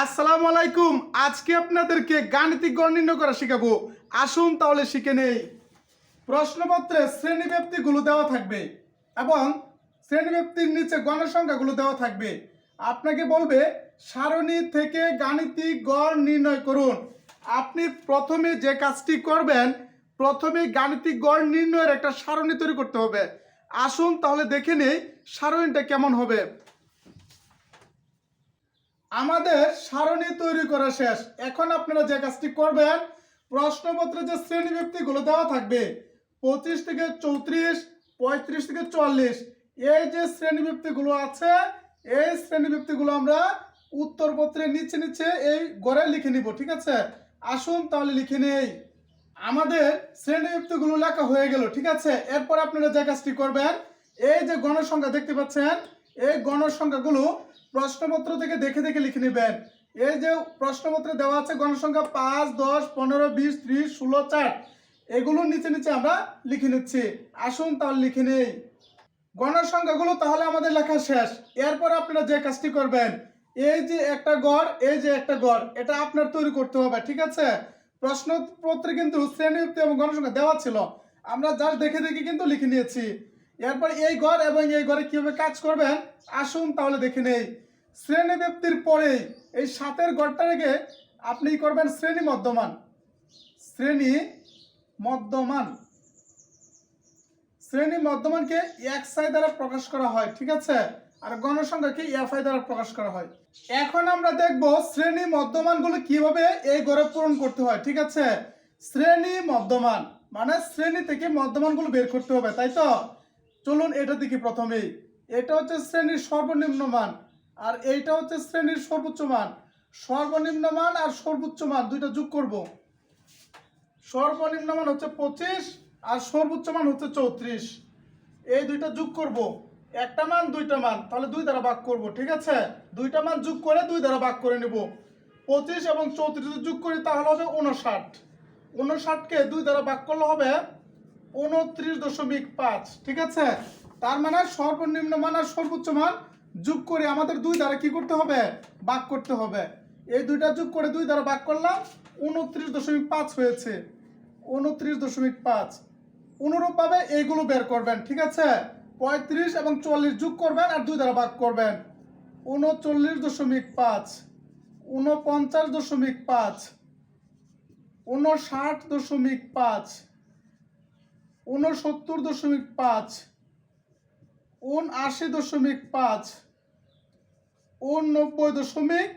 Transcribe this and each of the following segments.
আসসালামু আলাইকুম। আজকে আপনাদেরকে গাণিতিক গণ নির্ণয় করা শেখাবো। আসুন তাহলে শিখে নেই। প্রশ্নপত্রে শ্রেণীব্যাপ্তিগুলো দেওয়া থাকবে এবং শ্রেণীব্যাপ্তির নিচে গণসংখ্যাগুলো দেওয়া থাকবে। আপনাকে বলবে, সারণী থেকে গাণিতিক গড় নির্ণয় করুন। আপনি প্রথমে যে কাজটি করবেন, প্রথমে গাণিতিক গড় নির্ণয়ের একটা সারণী তৈরি করতে হবে। আসুন তাহলে দেখে নেই সারণীটা কেমন হবে। আমাদের সারণী তৈরি করা শেষ। এখন আপনারা যে কাজটি করবেন, প্রশ্নপত্রে যে শ্রেণীব্যক্তিগুলো দেওয়া থাকবে, পঁচিশ থেকে চৌত্রিশ, পঁয়ত্রিশ থেকে চল্লিশ এই যে শ্রেণীব্যক্তিগুলো আছে, এই শ্রেণীব্যক্তিগুলো আমরা উত্তরপত্রের নিচে নিচে এই গড়ে লিখে নিব, ঠিক আছে? আসুন তাহলে লিখে নেই। আমাদের শ্রেণীযুক্তগুলো লেখা হয়ে গেল, ঠিক আছে? এরপর আপনারা যে কাজটি করবেন, এই যে গণসংখ্যা দেখতে পাচ্ছেন, এই গণসংখ্যাগুলো প্রশ্নপত্র থেকে দেখে দেখে লিখে নেবেন। এই যে প্রশ্নপত্রে দেওয়া আছে, গণসংখ্যা পাঁচ, দশ, পনেরো, বিশ, ত্রিশ, ষোলো, চার, এগুলোর নিচে নিচে আমরা লিখে নিচ্ছি। আসুন তাহলে লিখে নেই। গণসংখ্যাগুলো তাহলে আমাদের লেখা শেষ। এরপর আপনারা যে কাজটি করবেন, এই যে একটা গড়, এই যে একটা গড়, এটা আপনার তৈরি করতে হবে, ঠিক আছে? প্রশ্নপত্রে কিন্তু শ্রেণীযুক্ত এবং গণসংখ্যা দেওয়া ছিল। আমরা জাস্ট দেখে দেখে কিন্তু লিখে নিয়েছি। এরপর এই ঘর এবং এই ঘরে কীভাবে কাজ করবেন, আসুন তাহলে দেখে নেই। শ্রেণি ব্যক্তির পরেই এই সাতের ঘরটা রেখে আপনি করবেন শ্রেণি মধ্যমান। শ্রেণি মধ্যমান। শ্রেণি মধ্যমানকে সাই দ্বারা প্রকাশ করা হয়, ঠিক আছে? আর গণসংখ্যাকে এফআই দ্বারা প্রকাশ করা হয়। এখন আমরা দেখব শ্রেণি মধ্যমানগুলো কীভাবে এই গড়ে পূরণ করতে হয়, ঠিক আছে? শ্রেণি মধ্যমান মানে শ্রেণি থেকে মধ্যমানগুলো বের করতে হবে, তাই তো? চলুন এটা দেখি প্রথমেই। এটা হচ্ছে শ্রেণির সর্বনিম্ন মান। আর এইটা হচ্ছে শ্রেণির সর্বোচ্চ মান। সর্বনিম্ন মান আর সর্বোচ্চ মান, দুইটা যোগ করব। সর্বনিম্ন মান হচ্ছে পঁচিশ আর সর্বোচ্চ মান হচ্ছে চৌত্রিশ। এই দুইটা যোগ করব। একটা মান, দুইটা মান, তাহলে দুই দ্বারা ভাগ করব, ঠিক আছে? দুইটা মান যোগ করে দুই দ্বারা ভাগ করে নেব। পঁচিশ এবং চৌত্রিশ যোগ করি, তাহলে হবে উনষাট উনষাটকে দুই দ্বারা ভাগ করলে হবে উনত্রিশ দশমিক পাঁচ, ঠিক আছে? তার মানে সর্বনিম্ন মান আর সর্বোচ্চ মান যোগ করে আমাদের দুই দ্বারা কি করতে হবে? ভাগ করতে হবে। এই দুইটা যোগ করে দুই দ্বারা ভাগ করলাম, উনত্রিশ দশমিক পাঁচ হয়েছে। উনত্রিশ দশমিক পাঁচ। অনুরূপভাবে এইগুলো বের করবেন, ঠিক আছে? পঁয়ত্রিশ এবং চল্লিশ যোগ করবেন আর দুই দ্বারা ভাগ করবেন। উনচল্লিশ দশমিক পাঁচ। উনপঞ্চাশ দশমিক পাঁচ। উনষাট দশমিক পাঁচ। উনসত্তর দশমিক পাঁচ। উনআশি দশমিক পাঁচ উননব্বই দশমিক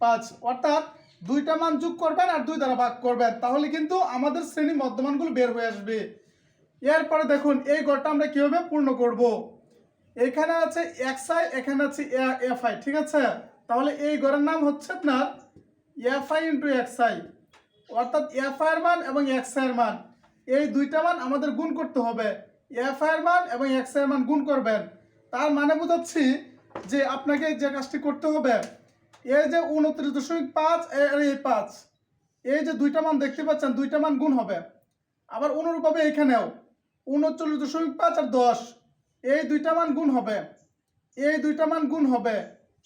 পাঁচ, অর্থাৎ দুইটা মান যোগ করবেন আর দুই দ্বারা ভাগ করবেন। তাহলে কিন্তু আমাদের শ্রেণি মধ্যমানগুলো বের হয়ে আসবে। এরপরে দেখুন, এই গড়টা আমরা কীভাবে পূর্ণ করব? এখানে আছে এক্স আই, এখানে আছে এফ আই, ঠিক আছে? তাহলে এই গড়ের নাম হচ্ছে আপনার F I into X I, অর্থাৎ এফ আই এর মান এবং এক্স আই এর মান। এই দুইটা মান আমাদের গুণ করতে হবে। এফ এর মান এবং এক্সের মান গুণ করবেন। তার মানে বোঝাচ্ছি যে আপনাকে যে কাজটি করতে হবে, এই যে উনত্রিশ দশমিক পাঁচ আর এই পাঁচ, এই যে দুইটা মান দেখতে পাচ্ছেন, দুইটা মান গুণ হবে। আবার অনুরূপভাবে এখানেও, উনচল্লিশ দশমিক পাঁচ আর দশ, এই দুইটা মান গুণ হবে, এই দুইটা মান গুণ হবে,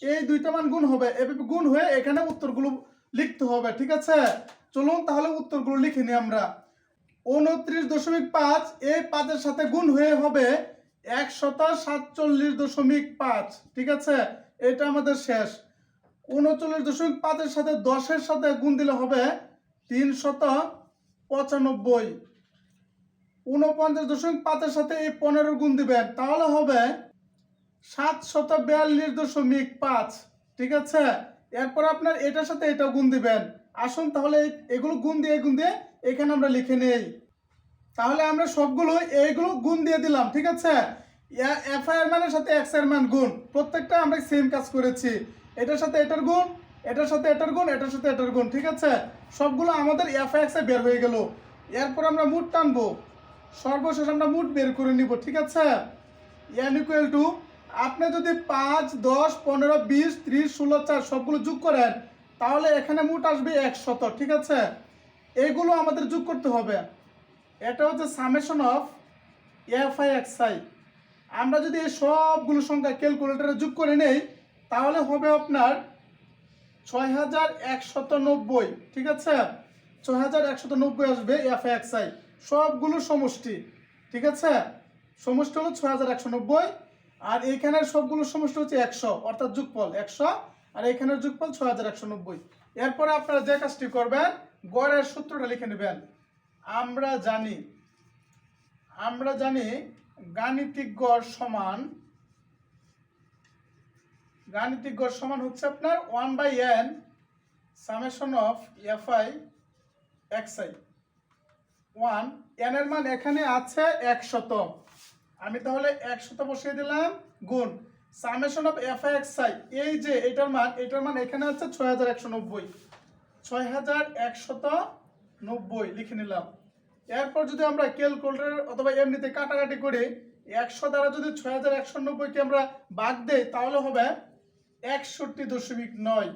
এই দুইটা মান গুণ হবে, এভাবে গুণ হয়ে এখানে উত্তরগুলো লিখতে হবে, ঠিক আছে? চলুন তাহলে উত্তরগুলো লিখে নিই আমরা। উনত্রিশ দশমিক পাঁচ এই পাঁচের সাথে গুণ হয়ে হবে একশত সাতচল্লিশ দশমিক পাঁচ, ঠিক আছে? এটা আমাদের শেষ। উনচল্লিশ দশমিক পাঁচের সাথে দশের সাথে গুণ দিলে হবে তিনশত পঁচানব্বই। উনপঞ্চাশ দশমিক পাঁচের সাথে এই পনেরো গুণ দিবেন, তাহলে হবে সাতশত বিয়াল্লিশ দশমিক পাঁচ, ঠিক আছে? এরপর আপনার এটার সাথে এটা গুণ দিবেন। আসুন তাহলে এগুলো গুণ দিয়ে গুণ দিয়ে এখানে আমরা লিখে নেই। তাহলে আমরা সবগুলো এইগুলো গুণ দিয়ে দিলাম, ঠিক আছে? এফ আই মানের সাথে এক্সের মান গুণ। প্রত্যেকটা আমরা সেম কাজ করেছি। এটার সাথে এটার গুণ, এটার সাথে এটার গুণ, এটার সাথে এটার গুণ, ঠিক আছে? সবগুলো আমাদের এফ আই এক্স বের হয়ে গেল। এরপর আমরা মুড টানবো। সর্বশেষ আমরা মুড বের করে নিব, ঠিক আছে? এন ইকুয়াল টু আপনি যদি পাঁচ, দশ, পনেরো, বিশ, ত্রিশ, ষোলো, চার সবগুলো যোগ করেন, তাহলে এখানে মুট আসবে একশত, ঠিক আছে? এইগুলো আমাদের যোগ করতে হবে। এটা হচ্ছে summation of F I X I আমরা যদি এই সবগুলো সংখ্যা ক্যালকুলেটারে যোগ করে নেই, তাহলে হবে আপনার ছয় হাজার একশত নব্বই, ঠিক আছে? ছয় হাজার একশত নব্বই আসবে এফ এক্স আই সবগুলো সমষ্টি, ঠিক আছে? সমষ্টি হলো ছয় হাজার একশো নব্বই, আর এখানের সবগুলো সমষ্টি হচ্ছে একশো, অর্থাৎ যুগফল একশো, আর এখানের যুগফল ছয় হাজার একশো নব্বই। এরপরে আপনারা যে কাজটি করবেন গড়ের সূত্রটা লিখে নেবেন। আমরা জানি আমরা জানি গাণিতিক গড় সমান, গাণিতিক গড় সমান হচ্ছে আপনার one by N summation of F I X I one N এর মান এখানে আছে একশত। আমি তাহলে একশত বসিয়ে দিলাম, গুণ summation of F I X I এই যে, এটার মান এটার মান এখানে আছে ছয় হাজার একশো নব্বই। ছয় হাজার একশত নব্বই লিখে নিলাম। এরপর যদি আমরা ক্যালকুলেটর অথবা এমনিতে কাটাকাটি করি, একশো দ্বারা যদি ছয় হাজার একশো নব্বইকে আমরা বাদ দেই, তাহলে হবে একষট্টি দশমিক নয়।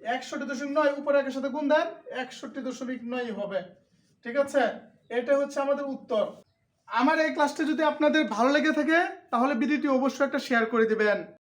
একষট্টি দশমিক নয় উপরে একের সাথে গুণ দেন, একষট্টি দশমিক নয় হবে। ঠিক আছে? এটা হচ্ছে আমাদের উত্তর। আমার এই ক্লাসটি যদি আপনাদের ভালো লেগে থাকে, তাহলে ভিডিওটি অবশ্যই একটা শেয়ার করে দিবেন।